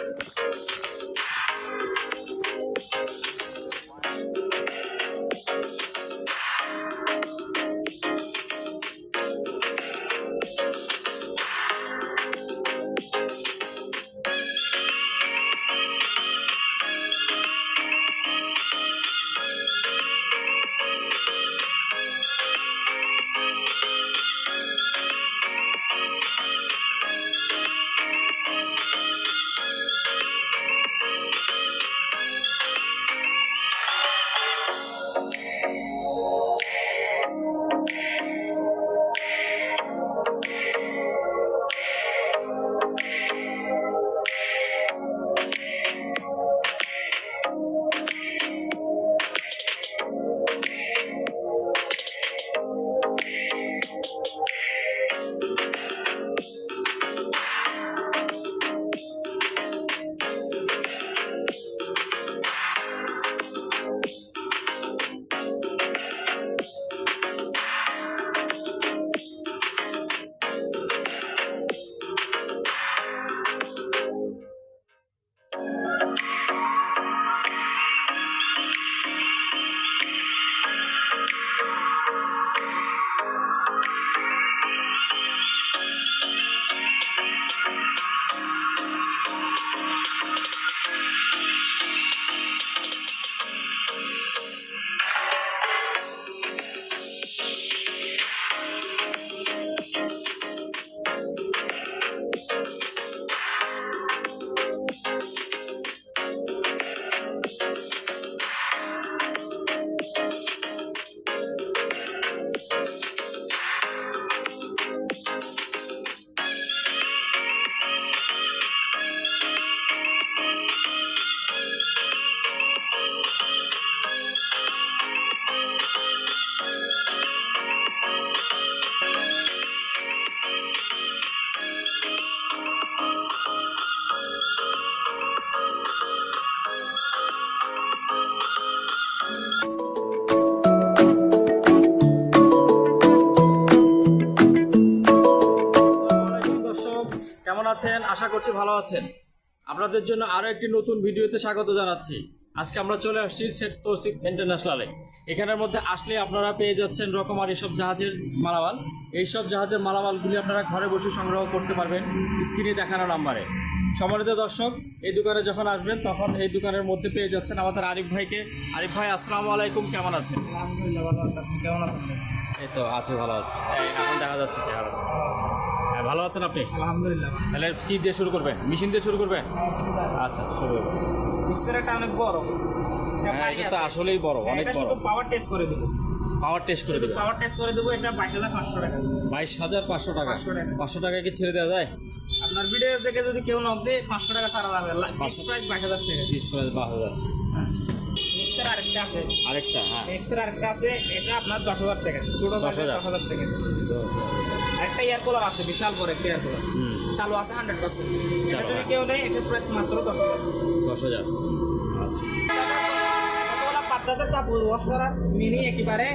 আসসালামু আশা করছি ভালো আছেন। আপনাদের জন্য আরও একটি নতুন ভিডিওতে স্বাগত জানাচ্ছি। আজকে আমরা চলে আসছি শেখ তৌসিফ ইন্টারন্যাশনালে। এখানের মধ্যে আসলে আপনারা পেয়ে যাচ্ছেন রকমার এসব জাহাজের মালামাল। এইসব জাহাজের মালামালগুলি আপনারা ঘরে বসে সংগ্রহ করতে পারবেন স্ক্রিনে দেখানো নাম্বারে। সম্মানিত দর্শক এই দোকানে যখন আসবেন তখন এই দোকানের মধ্যে পেয়ে যাচ্ছেন আমাদের আরিফ ভাইকে। আরিফ ভাই আসসালামু আলাইকুম কেমন আছেন? আলহামদুলিল্লাহ ভালো আছে। আপনি কেমন আছেন? এই তো আছে ভালো আছে। এখন দেখা যাচ্ছে চেহারা হ্যাঁ ভালো আছেন আপনি? আলহামদুলিল্লাহ। তাহলে কি দিয়ে শুরু করবেন? মেশিন দিয়ে শুরু করবেন? আচ্ছা শুরু মিক্সারটা অনেক বড়। হ্যাঁ এটা তো আসলেই বড় অনেক বড়। পাওয়ার টেস্ট করে দেবো। পাওয়ার টেস্ট করে দেবেন। পাওয়ার টেস্ট করে দেবো এটা বাইশ হাজার পাঁচশো টাকা। বাইশ হাজার পাঁচশো টাকা? পাঁচশো টাকা। কি ছেড়ে দেওয়া যায়? আপনার ভিডিও দেখে যদি কেউ নক দেয় পাঁচশো টাকা ছাড়া যাবে। ফিক্স 500 প্রাইস বাইশ হাজার টাকা। বিশ প্রাইস বারো হাজার। মিক্সার আরেকটা আছে। আরেকটা হ্যাঁ। মিক্সার আরেকটা আছে এটা আপনার দশ হাজার টাকা। ছোট দশ হাজার। দশ হাজার টাকা। একটা এয়ার কুলার আছে বিশাল বড় একটা এয়ার কুলার হুম। চালু আছে হান্ড্রেড পার্সেন্ট এটা হ্যাঁ। কেউ নেই এটার প্রাইস মাত্র দশ হাজার। দশ হাজার। আচ্ছা। বাচ্চাদের কাপড় ওয়াশ করা মিনি একেবারে।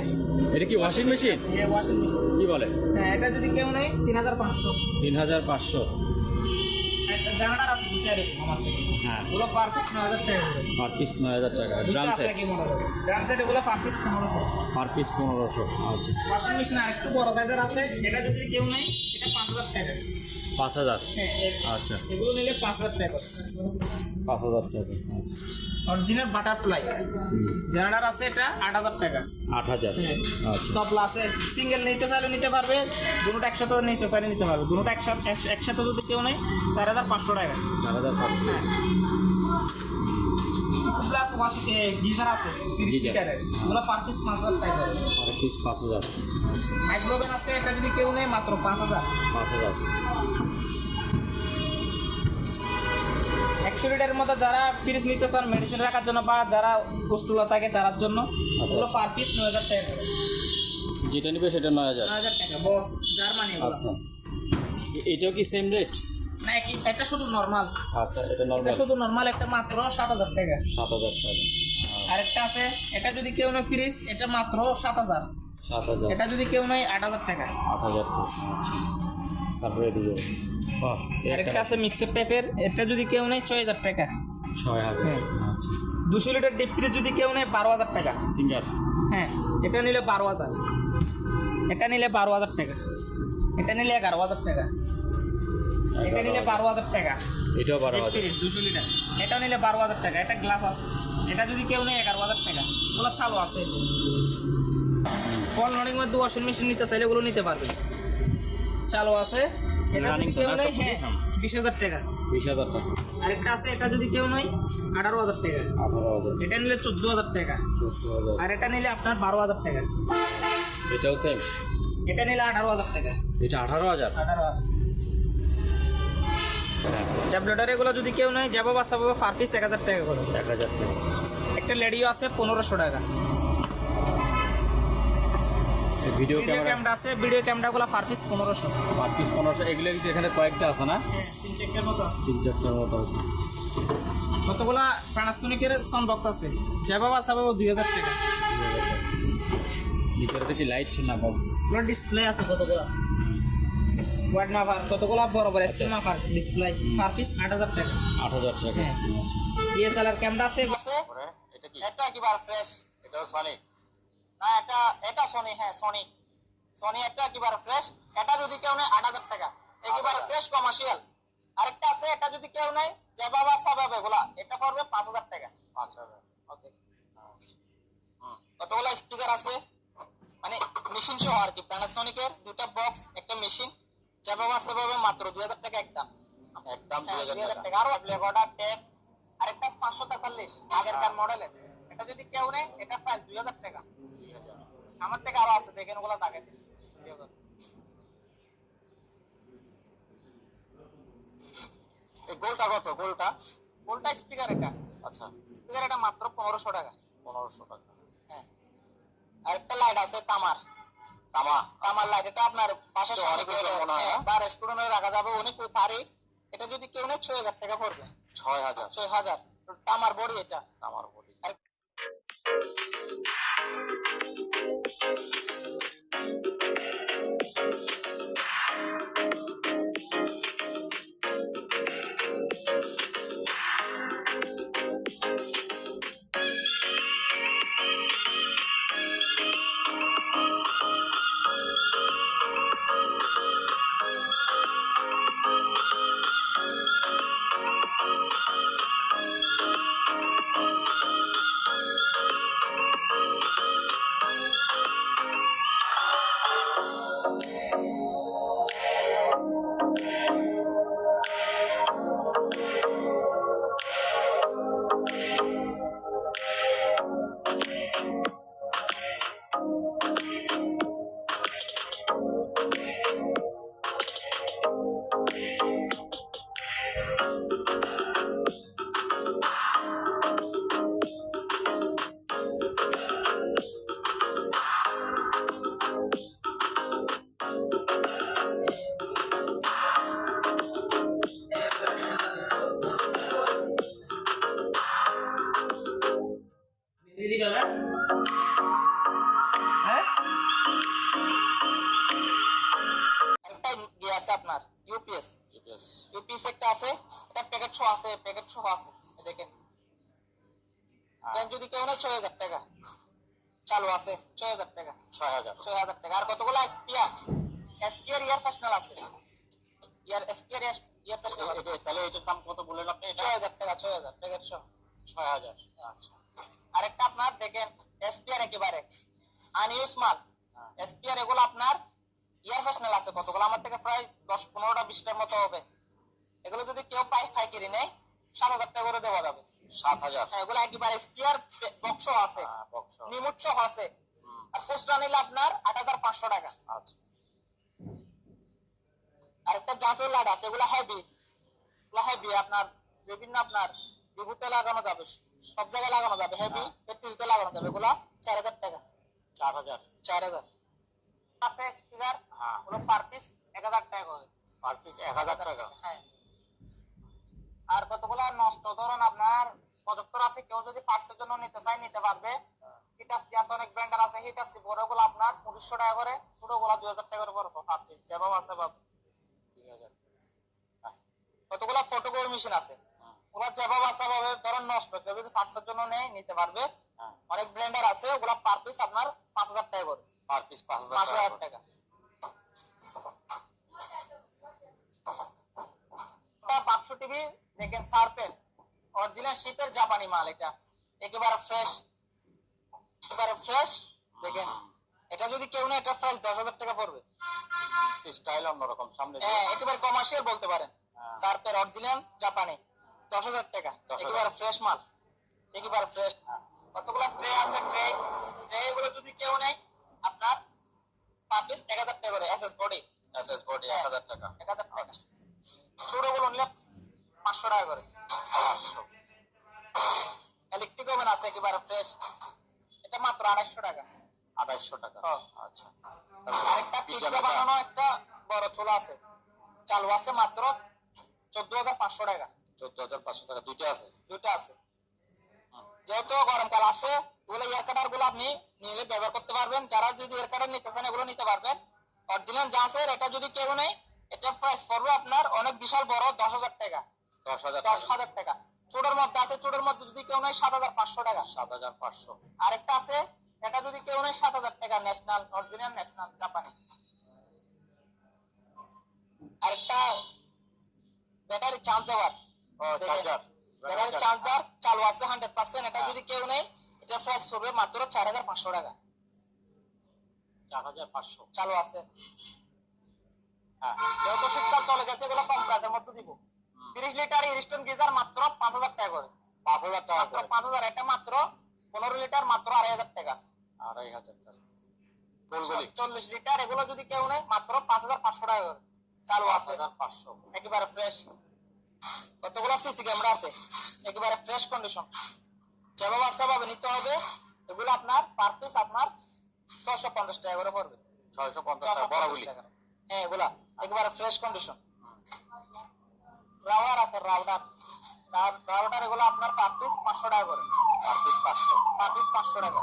এটা কি ওয়াশিং মেশিন ওয়াশিং মেশিন কি বলে? হ্যাঁ এটা যদি কেউ নেয় তিন হাজার পাঁচশো। তিন হাজার পাঁচশো। একটা জানালার আছে দুটো এরকম আমার থেকে। হ্যাঁ। ওগুলো পার পিস নয় হাজার টাকা পার পিস নয় হাজার টাকা। ড্রাম সেট ড্রাম সেট এগুলো পার পিস পনেরোশো। পার পিস পনেরোশো আচ্ছা। ওয়াশিং মেশিন আরেকটু বড় সাইজের আছে এটা যদি কেউ নেই এটা পাঁচ হাজার টাকা। পাঁচ হাজার? হ্যাঁ আচ্ছা। এগুলো নিলে পাঁচ হাজার টাকা। পাঁচ হাজার টাকা আচ্ছা। অরিজিনাল বাটারফ্লাই জানালার আছে এটা আট হাজার টাকা। আট হাজার। হ্যাঁ। তবলা আছে সিঙ্গেল নিতে চাইলে নিতে পারবে দুটোটা একসাথে নিতে চাইলে নিতে পারবে। দুটোটা একসাথে একসাথে যদি কেউ নেয় চার হাজার পাঁচশো টাকা। চার হাজার পাঁচশো। প্লাস ওয়াশ গিজার আছে তিরিশ লিটারের। ওগুলো পার পিস পাঁচ হাজার টাকা পার পিস পাঁচ হাজার। মাইক্রোওভেন আছে এটা যদি কেউ নেয় মাত্র পাঁচ হাজার। পাঁচ হাজার। একশো লিটারের মতো যারা ফ্রিজ নিতে চান মেডিসিন রাখার জন্য বা যারা পুষ্টুলা থাকে তার জন্য ওগুলো পার পিস নয় হাজার টাকা করে। যেটা নিবে সেটা নয় হাজার। নয় হাজার টাকা বস জার্মানি আচ্ছা। এটাও কি সেম রেট না এটা শুধু নর্মাল আচ্ছা এটা এটা নর্মাল শুধু নর্মাল একটা মাত্র সাত হাজার টাকা। সাত হাজার টাকা। আরেকটা আছে এটা যদি কেউ নেয় ফ্রিজ এটা মাত্র সাত হাজার। সাত হাজার। এটা যদি কেউ নেয় আট হাজার টাকা। আট হাজার টাকা। তারপরে বাহ আরেকটা আছে মিক্সার টাইপের এটা যদি কেউ নেয় ছয় হাজার টাকা। ছয় হাজার হ্যাঁ। আচ্ছা। দুশো লিটার ডিপ ফ্রিজ যদি কেউ নেয় বারো হাজার টাকা। সিঙ্গার হ্যাঁ এটা নিলে বারো হাজার এটা নিলে বারো হাজার টাকা। এটা নিলে এগারো হাজার টাকা। এটা নিলে বারো হাজার টাকা। এটাও বারো হাজার তিরিশ দুশো লিটার এটা নিলে বারো হাজার টাকা। এটা গ্লাস আছে। এটা যদি কেউ নেয় এগারো হাজার টাকা। ওগুলো চালু আছে। ফল অনেক মধ্যে ওয়াশিং মেশিন নিতে চাইলে ওগুলো নিতে পারবে। চালু আছে। তো না, সব হ্যাঁ। বিশ হাজার টাকা। বিশ হাজার টাকা। আরেকটা আছে এটা যদি কেউ নেয় আঠারো হাজার টাকা। আঠারো হাজার। এটা নিলে চোদ্দ হাজার টাকা। চোদ্দ আর এটা নিলে আপনার বারো হাজার টাকা। এটাও সেম এটা নিলে আঠারো হাজার টাকা। এটা আঠারো হাজার? আঠারো হাজার। ট্যাবলেটার এগুলো যদি কেউ নেয় যাব বাসা পাবো পার পিস এক হাজার টাকা করে। এক হাজার টাকা। একটা লেডিও আছে পনেরোশো টাকা। ভিডিও ক্যামেরা আছে ভিডিও ক্যামেরাগুলো পার পিস পনেরোশো। পার পিস পনেরোশো। এগুলো কিন্তু এখানে কয়েকটা আছে না? তিন চারটার মতো তিন চারটার মতো আছে। কতগুলা প্যানাসোনিকের সাউন্ড বক্স আছে বাসা পাবো দুই হাজার টাকা। ভিতরে কি লাইট না বক্স ওগুলো ডিসপ্লে আছে কতগুলা? ওয়ার্ড মাপার কতগুলা বড় বড় স্ক্রিন মাপার ডিসপ্লে পার পিস আট হাজার টাকা। আট হাজার টাকা। হ্যাঁ। ডিএসএলআর ক্যামেরা আছে? এটা কি? এটা একেবারে ফ্রেশ এটাও সনি না এটা এটা সোনি হ্যাঁ সোনি সোনি একটা একেবারে ফ্রেশ এটা যদি কেউ নেয় আট হাজার টাকা। একেবারে ফ্রেশ কমার্শিয়াল আরেকটা আছে এটা যদি কেউ নেয় যে বাবা সাবাব এগুলা এটা পড়বে পাঁচ হাজার টাকা। পাঁচ হাজার ওকে কতগুলো স্পিকার আছে? মানে মেশিন সহ আর কি প্যানাসোনিকের দুটা বক্স একটা মেশিন যে বাবা সেভাবে মাত্র দুই হাজার টাকা একদম একদম দুই হ্যাঁ, হাজার টাকা। টাকা। আরও লেগোটা টেপ আরেকটা পাঁচশো তেতাল্লিশ আগেরকার মডেলের এটা যদি কেউ নেয় এটা প্রাইস দুই হাজার টাকা। আমার থেকে আরও আছে দেখেন ওগুলো তাকে এই গোলটা কত? গোলটা? গোলটা স্পিকার এটা। আচ্ছা। স্পিকার এটা মাত্র পনেরোশো টাকা। পনেরোশো টাকা। হ্যাঁ। আরেকটা লাইট আছে তামার। তামা তামার লাইট এটা আপনার বাসার অনেক হয়, বা রেস্টুরেন্টে রাখা যাবে অনেক পারে এটা যদি কেউ নেয় ছয় হাজার টাকা পড়বে। ছয় হাজার। ছয় হাজার। তামার বড়ি এটা। তামার বডি। আর- নেয় ছয় হাজার টাকা। চালু আছে ছয় হাজার টাকা। ছয় হাজার। ছয় হাজার টাকা। আর কতগুলো এসপিআর এসপিআর ইয়ার ফ্যাশনাল আছে। ইয়ার এসপিআর ইয়ার ফ্যাশনাল আছে। তাহলে এটার দাম কত বললেন আপনি ছয় হাজার টাকা ছয় হাজার প্যাকেট সহ ছয় হাজার। আচ্ছা। আরেকটা আপনার দেখেন এসপিআর একেবারে। আনইউজ মাল। এসপিআর এগুলো আপনার ইয়ার ফ্যাশনাল আছে। কতগুলো? আমার থেকে প্রায় দশ পনেরোটা বিশটার মতো হবে। এগুলো যদি কেউ পাই ফাইকারি নেয় সাত হাজার টাকা করে দেওয়া যাবে। সাত হাজার। হ্যাঁ, এগুলো একেবারে স্পিয়ার বক্স আছে। বক্স আছে। আর খুচরা নিলে আপনার আট হাজার পাঁচশো টাকা। আচ্ছা। আর একটা জাঁচের লাইট আছে এগুলো হেভি এগুলো হেভি আপনার বিভিন্ন আপনার বিভূতে লাগানো যাবে সব জায়গায় লাগানো যাবে হেভি পেট্রিতে লাগানো যাবে এগুলো চার হাজার টাকা। চার হাজার। চার হাজার। আছে স্পিকার হ্যাঁ। ওগুলো পার পিস এক হাজার টাকা করে। পার পিস এক হাজার টাকা। হ্যাঁ। আর কতগুলো নষ্ট ধরুন আপনার প্রজেক্টর আছে কেউ যদি ফার্স্টের জন্য নিতে চায় নিতে পারবে। হিটাসি আছে অনেক ব্র্যান্ডের আছে হিটাসি বড়গুলো আপনার পঁচিশশো টাকা করে ছোটগুলো দুই হাজার টাকা করে পড়বে পার পিস যেভাবে আছে ভাব। দুই হাজার কতগুলো ফটোকপি মেশিন আছে? ওগুলো যেভাবে আছে ভাবে ধরেন নষ্ট। কেউ যদি ফার্স্টের জন্য নেয় নিতে পারবে। হ্যাঁ। অনেক ব্র্যান্ডার আছে ওগুলা পার পিস আপনার পাঁচ হাজার টাকা করে। পার পিস পাঁচ হাজার টাকা বাক্স টিভি দেখেন সার্পের অরিজিনাল শিপের জাপানি মাল এটা। একেবারে ফ্রেশ একেবারে ফ্রেশ দেখেন। এটা যদি কেউ না এটা ফ্রেশ দশ হাজার টাকা পড়বে। স্টাইল অন্যরকম সামনে হ্যাঁ একেবারে কমার্শিয়াল বলতে পারেন। হ্যাঁ। সার্পের অরিজিনাল জাপানি। দশ হাজার টাকা। একেবারে ফ্রেশ মাল। একেবারে ফ্রেশ কতগুলো ট্রে আছে? ট্রে ট্রে এগুলো যদি কেউ নেয় আপনার পার পিস এক হাজার টাকা করে। S S body SS body এক হাজার টাকা। এক হাজার টাকা। ছোটগুলো নিলে পাঁচশো টাকা করে। পাঁচশো। ইলেকট্রিক ওভেন আছে একেবারে ফ্রেশ এটা মাত্র আড়াইশো টাকা। আঠাইশশো টাকা। আচ্ছা। পিৎজা পিজ্জা বানানো একটা বড় চুলা আছে। চালু আছে মাত্র চোদ্দ হাজার পাঁচশো টাকা। চোদ্দ হাজার পাঁচশো টাকা। দুইটা আছে? দুটো আছে। যেহেতু গরমকাল আসে এগুলো এয়ার কাটারগুলো আপনি নিলে ব্যবহার করতে পারবেন। যারা যদি এয়ার কাটার নিতে চান এগুলো নিতে পারবেন। অরিজিনাল যা আছে এটা যদি কেউ নেই এটা প্রাইস পড়বে আপনার অনেক বিশাল বড় দশ হাজার টাকা। দশ হাজার দশ হাজার টাকা। ছোটোর মধ্যে আছে ছোটোর মধ্যে যদি কেউ নেই সাত হাজার পাঁচশো টাকা। সাত হাজার পাঁচশো। আরেকটা আছে এটা যদি কেউ নেই সাত হাজার টাকা ন্যাশনাল অরিজিনাল ন্যাশনাল জাপানি আরেকটা ব্যাটারি চার্জ দেওয়ার। ব্যাটারি চার্জ দেওয়ার চালু আছে হান্ড্রেড পার্সেন্ট এটা হ্যাঁ। যদি কেউ নেই এটা প্রাইস পড়বে মাত্র চার হাজার পাঁচশো টাকা। চার হাজার পাঁচশো। চালু আছে। হ্যাঁ যেহেতু শীতকাল চলে গেছে এগুলো কম প্রাইসের মধ্যে দিব। তিরিশ লিটার ইরিস্টন গিজার মাত্র পাঁচ হাজার টাকা করে। পাঁচ হাজার টাকা মাত্র করে? পাঁচ হাজার এটা মাত্র পনেরো লিটার মাত্র আড়াই হাজার টাকা। আড়াই হাজার টাকা। চল্লিশ লিটার এগুলো যদি কেউ নেই মাত্র পাঁচ হাজার পাঁচশো টাকা করে। চালু আছে। পাঁচশো। একেবারে ফ্রেশ কতগুলো সিসি ক্যামেরা আছে? একেবারে ফ্রেশ কন্ডিশন যেভাবে আছে সেভাবে নিতে হবে। এগুলো আপনার পার পিস আপনার ছশো পঞ্চাশ টাকা করে পড়বে। ছয়শো পঞ্চাশ ছশো টাকা বড়গুলি টাকা। হ্যাঁ এগুলা। একেবারে ফ্রেশ কন্ডিশন রাউডার আছে রাউডার রাউডার এগুলো আপনার পার পিস পাঁচশো টাকা করে। পার পিস পাঁচশো। পার পিস পাঁচশো টাকা।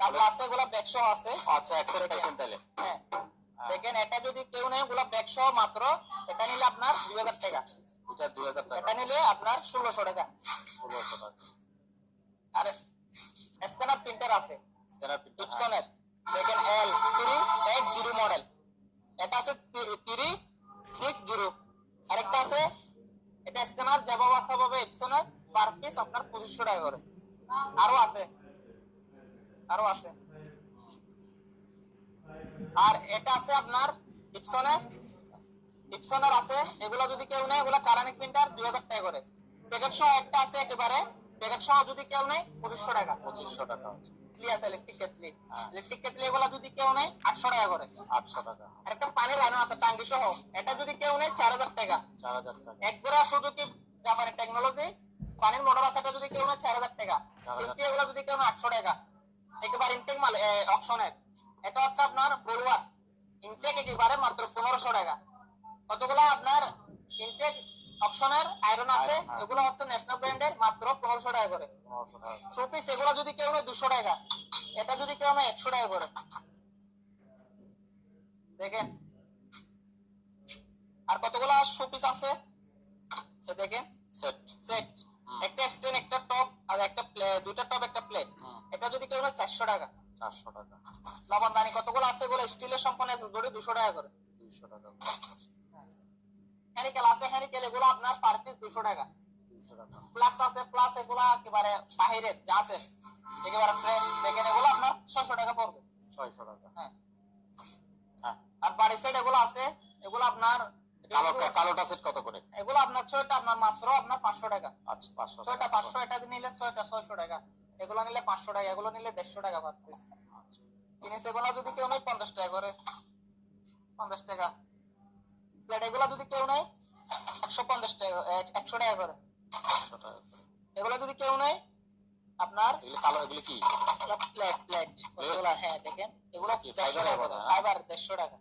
তারপর আছে এগুলো ব্যাগসহ আছে। আচ্ছা একসাথে পাইছেন তাহলে হ্যাঁ। দেখেন এটা যদি কেউ নেই ওগুলো ব্যাগসহ মাত্র এটা নিলে আপনার দুই হাজার টাকা। দুইটা দুই হাজার টাকা। এটা নিলে আপনার ষোলোশো টাকা। ষোলোশো টাকা। আর স্ক্যানার প্রিন্টার আছে। স্ক্যানার প্রিন্টার দেখেন L three eight zero model এটা আছে থ্রি সিক্স জিরো আরেকটা আছে, এটা স্ক্যানার যেভাবে আছে ভাবে ইপসনের পার পিস আপনার পঁচিশশো টাকা করে। আরও আছে। আরও আছে। আর এটা আছে আপনার ইপসনের ইপসনের আছে, এগুলো যদি কেউ নেয়, এগুলো কারানিক প্রিন্টার দুই হাজার টাকা করে। প্যাকেট সহ একটা আছে একেবারে। প্যাকেট সহ যদি কেউ নেয়, পঁচিশশো টাকা পঁচিশশো টাকা আছে কেটলি আছে ইলেকট্রিক কেটলি ইলেকট্রিক কেটলি এগুলো যদি কেউ নেয় আটশো টাকা করে। আটশো টাকা। একটা পানির লাইন আছে টাঙ্গি সহ। এটা যদি কেউ নেয় চার হাজার টাকা। চার হাজার টাকা। একবারে শুধু কি জাপানি টেকনোলজি পানির মোটর আছে এটা যদি কেউ নেয় চার হাজার টাকা। সিফটি এগুলো যদি কেউ নেয় আটশো টাকা। একেবারে ইনটেক মাল অপশনের এটা হচ্ছে আপনার বড়ুয়ার ইনটেক একেবারে মাত্র পনেরোশো টাকা। কতগুলো আপনার ইনটেক অপশনের আয়রন আছে হ্যাঁ। এগুলো হচ্ছে ন্যাশনাল ব্র্যান্ডের মাত্র পনেরোশো টাকা করে। শোপিস এগুলো যদি কেউ নেয় দুশো টাকা এটা যদি কেউ নেয় একশো টাকা করে। দেখেন। আর কতগুলো শোপিস আছে? দেখেন সেট সেট একটা স্ট্যান্ড একটা টপ আর একটা প্লে- দুইটা টপ একটা প্লেট এটা যদি কেউ নেয় চারশো টাকা। চারশো টাকা। লবণদানি কতগুলো আছে এগুলো স্টিলের সম্পন্ন আছে দুশো টাকা করে। দুইশো টাকা হ্যানিকেল আছে হ্যানিকেল এগুলো আপনার পার পিস দুশো টাকা। ফ্লাক্স আছে প্লাস এগুলো একেবারে বাহিরের যা আছে একেবারে ফ্রেশ দেখেন এগুলো আপনার ছশো টাকা পড়বে। ছয়শো টাকা। হ্যাঁ। হ্যাঁ। আর বাড়ি সাইড এগুলো আছে এগুলো আপনার কালোটা সেট কত করে? এগুলো আপনার ছয়টা আপনার মাত্র আপনার পাঁচশো টাকা। আচ্ছা পাঁচশো ছয়টা পাঁচশো এটা নিলে ছয়টা ছয়শো টাকা। এগুলো নিলে পাঁচশো টাকা এগুলো নিলে দেড়শো টাকা পার পিস আচ্ছা। জিনিস এগুলো যদি কেউ নেয় পঞ্চাশ টাকা করে। পঞ্চাশ টাকা। প্লেট এগুলো যদি কেউ নেয় একশো পঞ্চাশ টাকা একশো টাকা করে। পাঁচশো টাকা করে। এগুলো যদি কেউ নেয় আপনার এগুলি কালো এগুলি কি? প্লেট প্লেট এগুলো হ্যাঁ দেখেন। এগুলো হ্যাঁ? ফাইবার দেড়শো টাকা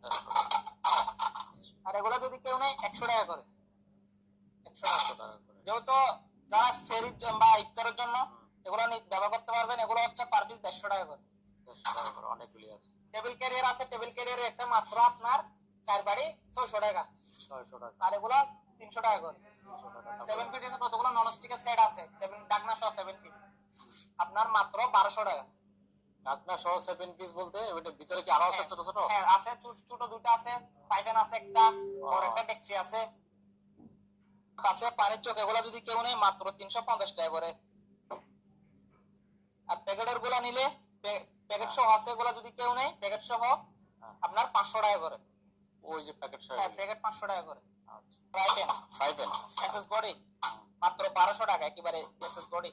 আর এগুলো যদি কেউ নেয় একশো টাকা করে। একশো টাকা করে। যেহেতু যারা সেরির বা ইফতারের জন্য এগুলো ব্যবহার করতে পারবেন এগুলো হচ্ছে পার পিস দেড়শো টাকা করে। দেড়শো টাকা করে অনেকগুলি আছে। টেবিল ক্যারিয়ার আছে টেবিল ক্যারিয়ার একটা মাত্র আপনার চার বাড়ি ছয়শো টাকা। ছয়শো টাকা। আর এগুলো তিনশো টাকা করে। সেভেন পিস কতগুলো নন স্টিকের সেট আছে? সেভেন ডাকনা সহ সেভন পিস আপনার মাত্র বারোশো টাকা। ঢাকনা সহ সেভেন পিস বলতে ওইটা ভিতরে কি আরও আছে ছোট ছোট? হ্যাঁ আছে। ছোট ছোট দুটো আছে পাইপেন আছে একটা বড় একটা ডেকচি আছে। আছে পানির চোখ এগুলো যদি কেউ নেই মাত্র তিনশো পঞ্চাশ টাকা করে। আর প্যাকেটেরগুলা নিলে প্যাকেট সহ আছে এগুলা যদি কেউ নেই প্যাকেট সহ আপনার পাঁচশো টাকা করে। ওই যে প্যাকেট সহ হ্যাঁ প্যাকেট পাঁচশো টাকা করে। আচ্ছা। এন এসএস বডি মাত্র বারোশো টাকা একেবারে এসএস বডি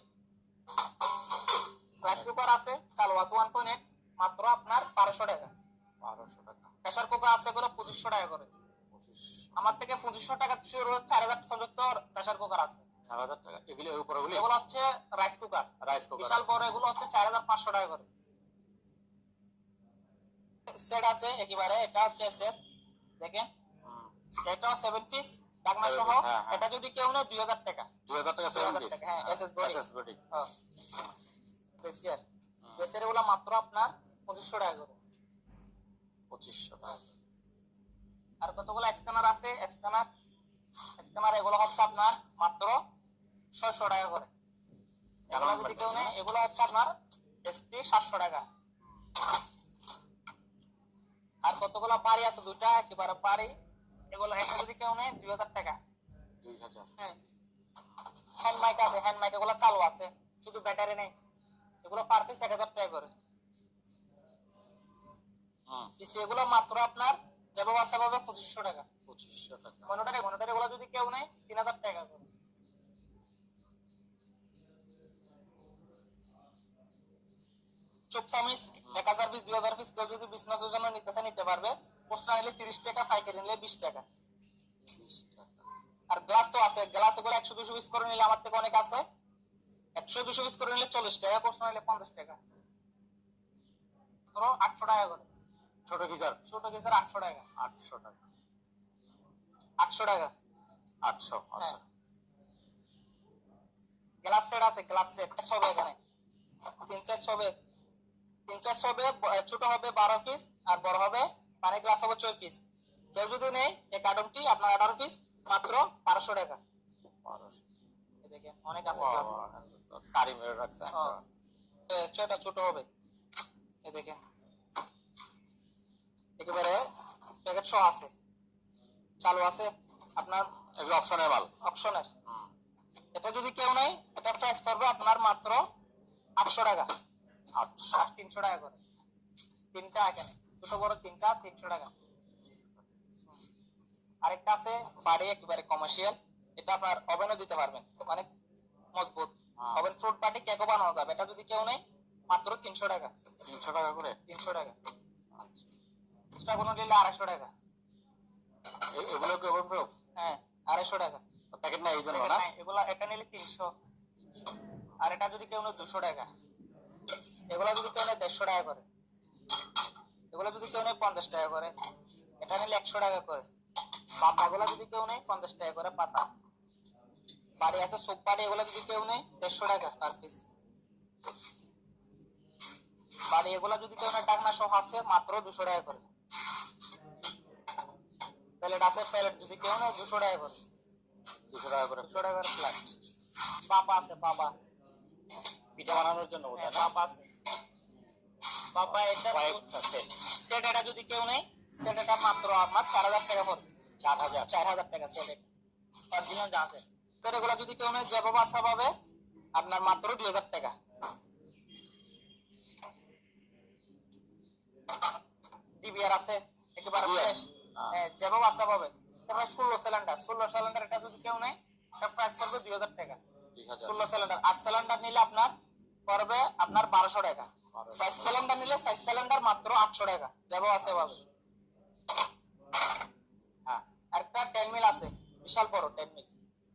রাইস কুকার আছে চালু আছে ওয়ান পয়েন্ট এইট মাত্র আপনার বারোশো টাকা। বারোশো টাকা। প্রেসার কুকার আছে করে পঁচিশশো টাকা করে। আমার থেকে পঁচিশশো টাকা শুরু হচ্ছে চার হাজার পঁচাত্তর প্রেসার কুকার আছে। চার হাজার টাকা। এগুলি উপরে এগুলো হচ্ছে রাইস কুকার রাইস কুকার বিশাল বড় এগুলো হচ্ছে চার হাজার পাঁচশো টাকা করে। সেট আছে একেবারে এটা হচ্ছে দেখেন এটাও সেভেন পিস ডাকনা সহ হ্যাঁ, হ্যাঁ। এটা যদি কেউ নেয় দুই হাজার টাকা। দুই হাজার টাকা সেভেন 2000 পিস টাকা, হ্যাঁ, SS body। এসএস বডি বেসিয়ার। বেসিয়ার এগুলো মাত্র আপনার পঁচিশশো টাকা করে। পঁচিশশো টাকা। আর কতগুলো স্ক্যানার আছে? স্ক্যানার স্ক্যানার এগুলো হচ্ছে আপনার মাত্র ছয়শো টাকা করে। এগুলো যদি কেউ নেয় এগুলো হচ্ছে আপনার এসপি সাতশো টাকা। আর কতগুলো বাড়ি আছে? দুইটা একেবারে বাড়ি এগুলো একটা যদি কেউ নেয় দুই হাজার টাকা। দুই হাজার। হ্যাঁ। হ্যান্ড মাইক আছে হ্যান্ড মাইক এগুলো চালু আছে শুধু ব্যাটারি নেই। এগুলো পার পিস এক হাজার টাকা করে। পিসি এগুলো মাত্র আপনার যেভাবে আছে সেভাবে পঁচিশশো টাকা। পঁচিশশো টাকা। মনিটরে মনিটরে এগুলো যদি কেউ নেয় তিন হাজার টাকা করে। চুপ চামিচ এক হাজার পিস দুই হাজার পিস কেউ যদি বিজনেসের জন্য নিতে চায় নিতে পারবে। খুচরা নিলে তিরিশ টাকা পাইকারি নিলে বিশ টাকা। আর গ্লাস তো আছে গ্লাস এগুলো একশো দুশো পিস করে নিলে আমার থেকে অনেক আছে। একশো দুশো পিস করে নিলে চল্লিশ টাকা নিলে পঞ্চাশ টাকা। ধরো আটশো টাকা করে। ছোট গিজার? ছোট গেছে আটশো টাকা। আটশো টাকা। আটশো টাকা। আটশো আচ্ছা। গ্লাস সেট আছে গ্লাস সেট সবে এখানে। তিন চার সবে। তিন চার সবে ব- ছোট হবে বারো পিস আর বড় হবে পানি গ্লাস হবে ছয় পিস কেউ যদি নেই এই কার্টুনটি আপনার আঠারো পিস মাত্র বারোশো টাকা। দেখেন অনেক আছে কারি মেরে রাখছে ছয়টা ছোট হবে। এই দেখেন একেবারে প্যাকেট সহ আছে। চালু আছে আপনার এগুলো অপশনের মাল অপশনের এটা যদি কেউ নেই এটা প্রাইস পড়বে আপনার মাত্র আটশো টাকা। আটশো তিনশো টাকা করে। তিনটা এখানে। ছোট বড় তিনটা তিনশো টাকা। আরেকটা আছে বাড়ি একেবারে কমার্শিয়াল এটা আপনার ওভেনও দিতে পারবেন। অনেক মজবুত। ওভেন ফ্রুট পার্টি কেকও বানানো যাবে। এটা যদি কেউ নেই মাত্র তিনশো টাকা। তিনশো টাকা করে? তিনশো টাকা। এক্সট্রা কোনো নিলে আড়াইশো টাকা। এগুলো কি ওপেন প্রুফ হ্যাঁ আড়াইশো টাকা। প্যাকেট না এই জন্য না? নাই, এগুলা এটা নিলে তিনশো। আর এটা যদি কেউ নেয় দুশো টাকা। এগুলা যদি কেউ নেয় দেড়শো টাকা করে। এগুলো যদি কেউ নেয় পঞ্চাশ টাকা করে। এটা নিলে একশো টাকা করে। পাতাগুলো যদি কেউ নেয় পঞ্চাশ টাকা করে পাতা। বাড়ি আছে সোপ বাড়ি এগুলো যদি কেউ নেয় দেড়শো টাকা পার পিস বাড়ি এগুলো যদি কেউ নেয় ডাকনা সহ আছে মাত্র দুশো টাকা করে। প্যালেট আছে প্যালেট যদি কেউ নেয় দুশো টাকা করে। দুশো টাকা করে। দুশো টাকা করে ফ্ল্যাট পাপা আছে পাপা। পিঠা বানানোর জন্য হ্যাঁ, পাপা আছে। পাপা এটা কয়েকটা সেট এটা যদি কেউ নেই সেট এটা মাত্র আপনার চার হাজার টাকা পড়বে। চার হাজার। চার হাজার টাকা সেট অরিজিনাল জাহাজে তো এগুলো যদি কেউ নেই আসা পাবে আপনার মাত্র দুই হাজার টাকা। ডিবিআর আছে একেবারে? ফ্রেশ হ্যাঁ। যেভাবে পাবে। তারপরে ষোলো সিলিন্ডার ষোলো সিলিন্ডার এটা যদি কেউ নেই এটা প্রাইস পড়বে দুই হাজার টাকা। ষোলো সিলিন্ডার আট সিলিন্ডার নিলে আপনার পড়বে আপনার বারোশো টাকা। 1200 সাইজ সিলিন্ডার নিলে সাইজ সিলিন্ডার মাত্র আটশো টাকা। যাব আছে পাবে হ্যাঁ আরেকটা টেন মিল আছে বিশাল বড় টেন মিল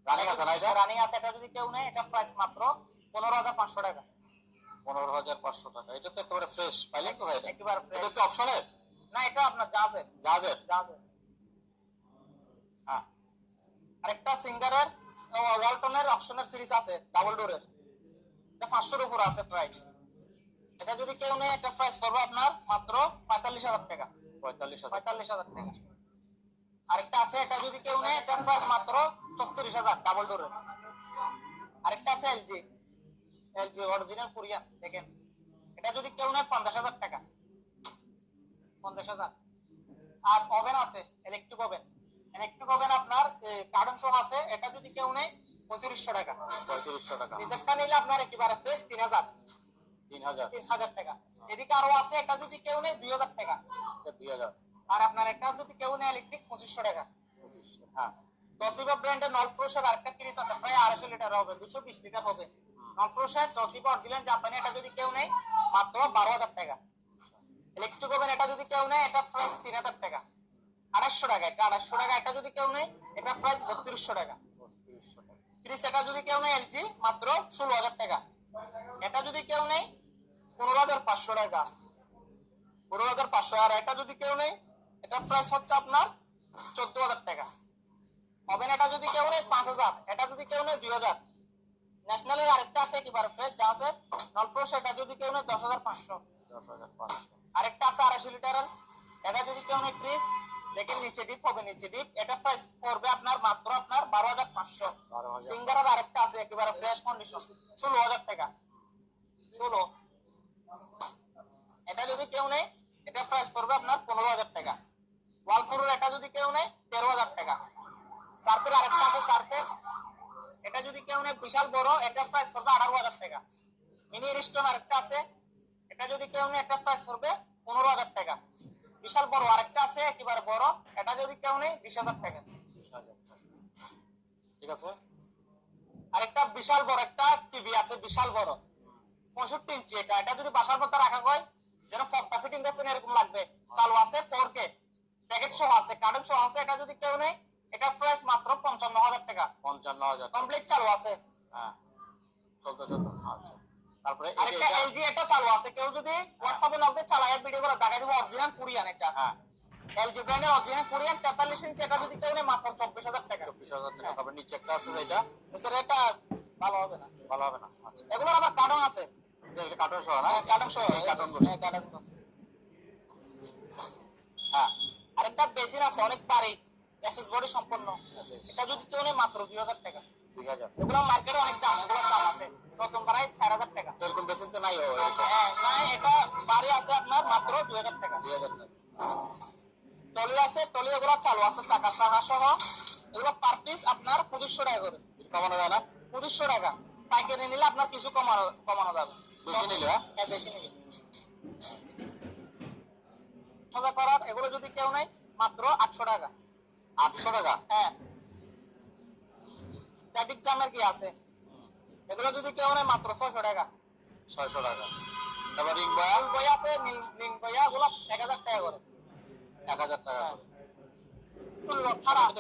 রানিং আছে না এটা? রানিং আছে এটা যদি কেউ নেয় এটা প্রাইস মাত্র পনেরো হাজার পাঁচশো টাকা। পনেরো হাজার পাঁচশো টাকা। এটা তো একেবারে ফ্রেশ পাইলেন কোথায় এটা। একেবারে এটা ফ্রেশ কি অপশনের না এটা আপনার জাহাজের। জাহাজের? জাহাজের। হ্যাঁ। আরেকটা সিঙ্গারের ওয়ালটনের অপশনের ফ্রিজ আছে ডাবল ডোরের এটা পাঁচশোর উপর আছে প্রায় এটা যদি কেউ নেয় এটা প্রাইস পড়বে আপনার মাত্র পঁয়তাল্লিশ হাজার টাকা। পঁয়তাল্লিশ হাজার। পঁয়তাল্লিশ হাজার টাকা। আরেকটা আছে এটা যদি কেউ নেয় এটা প্রাইস মাত্র চৌত্রিশ হাজার ডাবল ডোরের আরেকটা আছে এলজি এলজি অরিজিনাল কোরিয়ান দেখেন। এটা যদি কেউ নেয় পঞ্চাশ হাজার টাকা। পঞ্চাশ হাজার। আর ওভেন আছে ইলেকট্রিক ওভেন ইলেকট্রিক ওভেন আপনার কার্টন সহ আছে এটা যদি কেউ নেয় পঁয়ত্রিশশো টাকা। পঁয়ত্রিশশো টাকা। রিজেক্টটা নিলে আপনার একেবারে ফ্রেশ তিন হাজার। তিন হাজার। তিন হাজার টাকা। এদিকে আরও আছে এটা যদি কেউ নেয় দুই হাজার টাকা। দুই হাজার। আর আপনার একটা যদি কেউ নেয় ইলেকট্রিক পঁচিশশো টাকা। পঁচিশশো হ্যাঁ। টসিবা ব্র্যান্ডের নল আরেকটা ফ্রিজ আছে। প্রায় আড়াইশো লিটার হবে দুশো বিশ লিটার হবে। নল ফ্রোশের অরিজিনাল জাপানি এটা যদি কেউ নেয় মাত্র বারো হাজার টাকা। ইলেকট্রিক ওভেন এটা যদি কেউ নেয় এটা প্রাইস তিন হাজার টাকা। আড়াইশো টাকা এটা আড়াইশো টাকা এটা যদি কেউ নেয় এটা প্রাইস বত্রিশশো টাকা। বত্রিশশো টাকা। ত্রিশ এটা যদি কেউ নেয় এলজি মাত্র ষোলো হাজার টাকা। এটা যদি কেউ নেয় পনেরো হাজার পাঁচশো টাকা। পনেরো হাজার পাঁচশো আর এটা যদি কেউ নেয় এটা প্রাইস হচ্ছে আপনার চোদ্দ হাজার টাকা। ওভেন এটা যদি কেউ নেয় পাঁচ হাজার এটা যদি কেউ নেয় দুই হাজার। ন্যাশনালের আরেকটা আছে একেবারে ফ্রেশ যা আছে নলফ্রোশ এটা যদি কেউ নেয় দশ হাজার পাঁচশো। দশ হাজার পাঁচশো। আরেকটা আছে আড়াইশো লিটারের এটা যদি কেউ নেয় ত্রিশ দেখেন নিচে ডিপ হবে নিচে ডিপ এটা প্রাইস পড়বে আপনার মাত্র আপনার বারো হাজার পাঁচশো। সিঙ্গারের আরেকটা আছে একেবারে ফ্রেশ কন্ডিশন ষোলো হাজার টাকা। ষোলো এটা যদি কেউ নেই এটা প্রাইস পড়বে আপনার পনেরো হাজার টাকা। ওয়াল ওয়ালফোরের এটা যদি কেউ নেই তেরো হাজার টাকা। সার্ফের আরেকটা আছে সার্ফের। এটা যদি কেউ নেই বিশাল বড় এটা প্রাইস পড়বে আঠারো হাজার টাকা। মিনি রিস্টন আরেকটা আছে। এটা যদি কেউ নেই এটা প্রাইস পড়বে পনেরো হাজার টাকা। বিশাল বড় আরেকটা আছে একেবারে বড়। এটা যদি কেউ নেই বিশ হাজার টাকা। বিশ হাজার টাকা। ঠিক আছে? আরেকটা বিশাল বড় একটা টিভি আছে বিশাল বড়। পঁয়ষট্টি ইঞ্চি এটা। এটা যদি বাসার মধ্যে রাখা হয় যেন ফর্মটা ফিটিং এরকম লাগবে। চালু আছে ফোর কে প্যাকেট সহ আছে কার্টন সহ আছে এটা যদি কেউ নেই এটা প্রাইস মাত্র পঞ্চান্ন হাজার টাকা। পঞ্চান্ন হাজার কমপ্লিট চালু আছে। হ্যাঁ চলতেছে তো। আচ্ছা। তারপরে আরেকটা এলজি এটা চালু আছে। কেউ যদি হোয়াটসঅ্যাপে নক দিয়ে চালায় ভিডিও করে দেখা দিব অরিজিনাল কোরিয়ান এটা। হ্যাঁ। এলজি ব্র্যান্ডের অরিজিনাল কোরিয়ান তেতাল্লিশ ইঞ্চি এটা যদি কেউ নেই মাত্র চব্বিশ হাজার টাকা। চব্বিশ হাজার টাকা। তারপরে নিচে একটা আছে এটা। স্যার এটা ভালো হবে না। ভালো হবে না। আচ্ছা। এগুলোর আবার কার্টন আছে। যে এটা কার্টন সহ না কার্টন সহ এই কার্টনগুলো হ্যাঁ হ্যাঁ আরেকটা বেসিন আছে অনেক বাড়ি। এসএস বডি সম্পন্ন। এটা যদি কেউ মাত্র দুই হাজার টাকা। দুই হাজার। এগুলো মার্কেটে অনেক দাম এগুলোর দাম আছে। প্রথম বাড়ায় চার হাজার টাকা। এরকম বেশি তো নাই হ্যাঁ না এটা বাড়ি আছে আপনার মাত্র দুই হাজার টাকা। দুই হাজার টাকা। টলি আছে টলি এগুলো চালু আছে চাকা সাহা সহ। এগুলো পার পিস আপনার পঁচিশশো টাকা করে। কমানো যায় না? পঁচিশশো টাকা। পাইকারি নিলে আপনার কিছু কমানো কমানো যাবে। বেশি নিলে, হ্যাঁ? হ্যাঁ নিলে। সোজা করার এগুলো যদি কেউ নেই মাত্র আটশো টাকা। আটশো টাকা? হ্যাঁ। ট্রাফিক জ্যামের কি আছে? এগুলো যদি কেউ নেয় মাত্র ছয়শো টাকা। ছয়শো টাকা। তারপর রিং বয়া? বই আছে এক হাজার টাকা করে। এক হাজার টাকা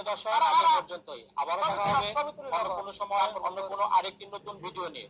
দর্শক পর্যন্তই। আবারও দেখা হবে অন্য। কোনো সময় অন্য কোনো আরেকটি নতুন ভিডিও নিয়ে।